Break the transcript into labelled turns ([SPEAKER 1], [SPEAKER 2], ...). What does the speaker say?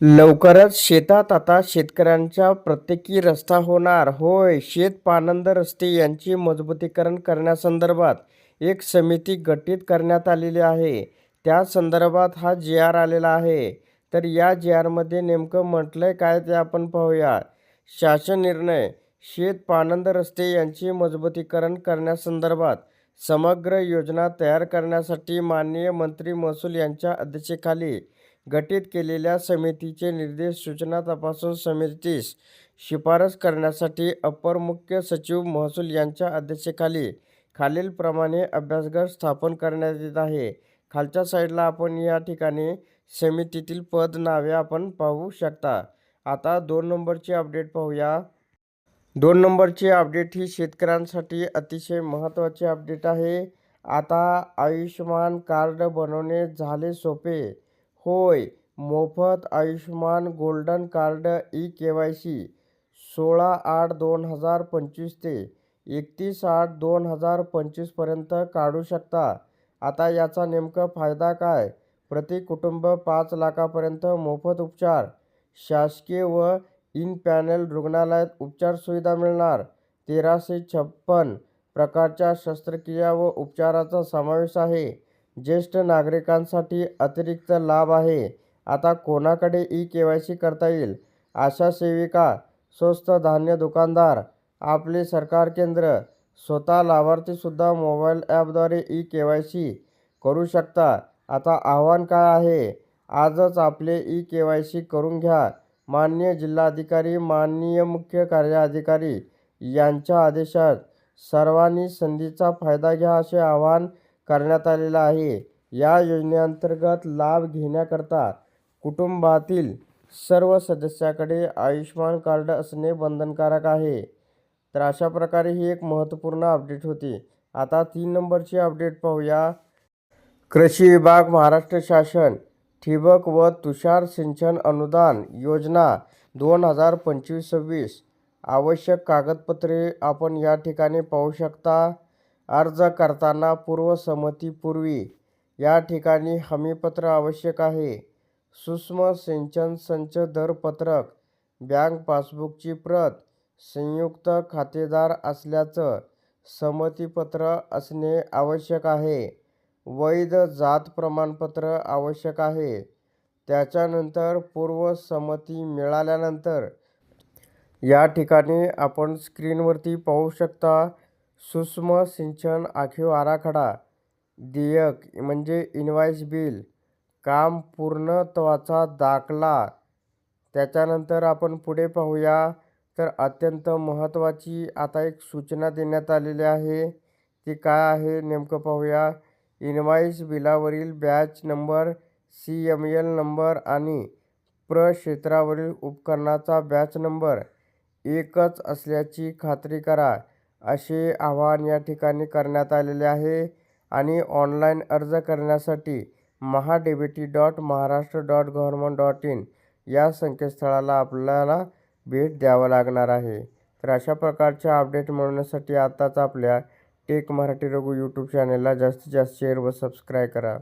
[SPEAKER 1] लवकरच शेतात आता शेतकऱ्यांच्या प्रत्येकी रस्ता होणार. होय शेत पानंद रस्ते यांची मजबूतीकरण करण्यासंदर्भात एक समिती गठीत करण्यात आलेली आहे. त्या संदर्भात हा जी आर आलेला आहे. तर या जी आरमध्ये नेमकं म्हटलं आहे काय ते आपण पाहूया. शासन निर्णय शेत पानंद रस्ते यांची मजबूतीकरण करण्यासंदर्भात समग्र योजना तयार करण्यासाठी माननीय मंत्री महसूल यांच्या अध्यक्षतेखाली गठीत केलेल्या समितीचे निर्देश सूचना तपासून समितीस शिफारस करण्यासाठी अपर मुख्य सचिव महसूल यांच्या अध्यक्षतेखाली खालीलप्रमाणे अभ्यासगट स्थापन करण्यात येत आहे. खालच्या साईडला आपण या ठिकाणी समितीतील पद नावे आपण पाहू शकता. आता दोन नंबरची अपडेट पाहूया. दोन नंबरची अपडेट ही शेतकऱ्यांसाठी अतिशय महत्त्वाची अपडेट आहे. आता आयुष्यमान कार्ड बनवणे झाले सोपे. होय मोफत Ayushman golden card E K Y C सोळा आठ दोन हजार पंचवीस ते एकतीस आठ दोन हजार पंचवीसपर्यंत काढू शकता. आता याचा नेमका फायदा काय? प्रति कुटुंब पाच लाखापर्यंत मोफत उपचार. शासकीय व इन पॅनल रुग्णालयात उपचार सुविधा मिळणार. तेराशे छप्पन प्रकारच्या शस्त्रक्रिया व उपचाराचा समावेश आहे. ज्येष्ठ नागरिकांसाठी अतिरिक्त लाभ आहे. आता कोणाकडे ई के वाय सी करता येईल? आशा सेविका स्वस्त धान्य दुकानदार आपले सरकार केंद्र स्वतः लाभार्थीसुद्धा मोबाईल ॲपद्वारे ई के वाय सी करू शकता. आता आव्हान काय आहे? आजच आपले ई के वाय सी करून घ्या. मान्य जिल्हाधिकारी माननीय मुख्य कार्याधिकारी यांच्या आदेशात सर्वांनी संधीचा फायदा घ्या असे आवाहन करण्यात आलेला आहे. या योजनेअंतर्गत लाभ घेण्याकरता कुटुंबातील सर्व सदस्याकडे आयुष्यमान कार्ड असणे बंधनकारक आहे. तर अशा प्रकारे ही एक महत्त्वपूर्ण अपडेट होती. आता तीन नंबरची अपडेट पाहूया. कृषी विभाग महाराष्ट्र शासन ठिबक व तुषार सिंचन अनुदान योजना दोन हजार पंचवीस सव्वीस आवश्यक कागदपत्रे आपण या ठिकाणी पाहू शकता. अर्ज करताना पूर्वसंमतीपूर्वी या ठिकाणी हमीपत्र आवश्यक आहे. सूक्ष्म सिंचन संच दरपत्रक बँक पासबुकची प्रत संयुक्त खातेदार असल्याचं संमतीपत्र असणे आवश्यक आहे. वैध जात प्रमाणपत्र आवश्यक आहे. त्याच्यानंतर पूर्वसंमती मिळाल्यानंतर या ठिकाणी आपण स्क्रीनवरती पाहू शकता सूक्ष्म सिंचन आखीव आराखडा. देयक म्हणजे इनवाईस बिल काम पूर्णत्वाचा दाखला. त्याच्यानंतर आपण पुढे पाहूया. तर अत्यंत महत्त्वाची आता एक सूचना देण्यात आलेली आहे. ती काय आहे नेमकं पाहूया. Invoice बिलावरील batch number C M L number आणि प्रक्षेत्रावरील उपकरणाचा बॅच नंबर एकच असल्याची खात्री करा. असे आवाहन या ठिकाणी करण्यात आलेले आहे. आणि ऑनलाईन अर्ज करण्यासाठी Maha dot Maharashtra dot government dot in या संकेतस्थळाला आपल्याला भेट द्यावं लागणार आहे. तर अशा प्रकारच्या अपडेट मिळवण्यासाठी आत्ताच आपल्या टेक मराठी रघु यूट्यूब चॅनेलला जास्तीत जास्त शेअर व सबस्क्राईब करा.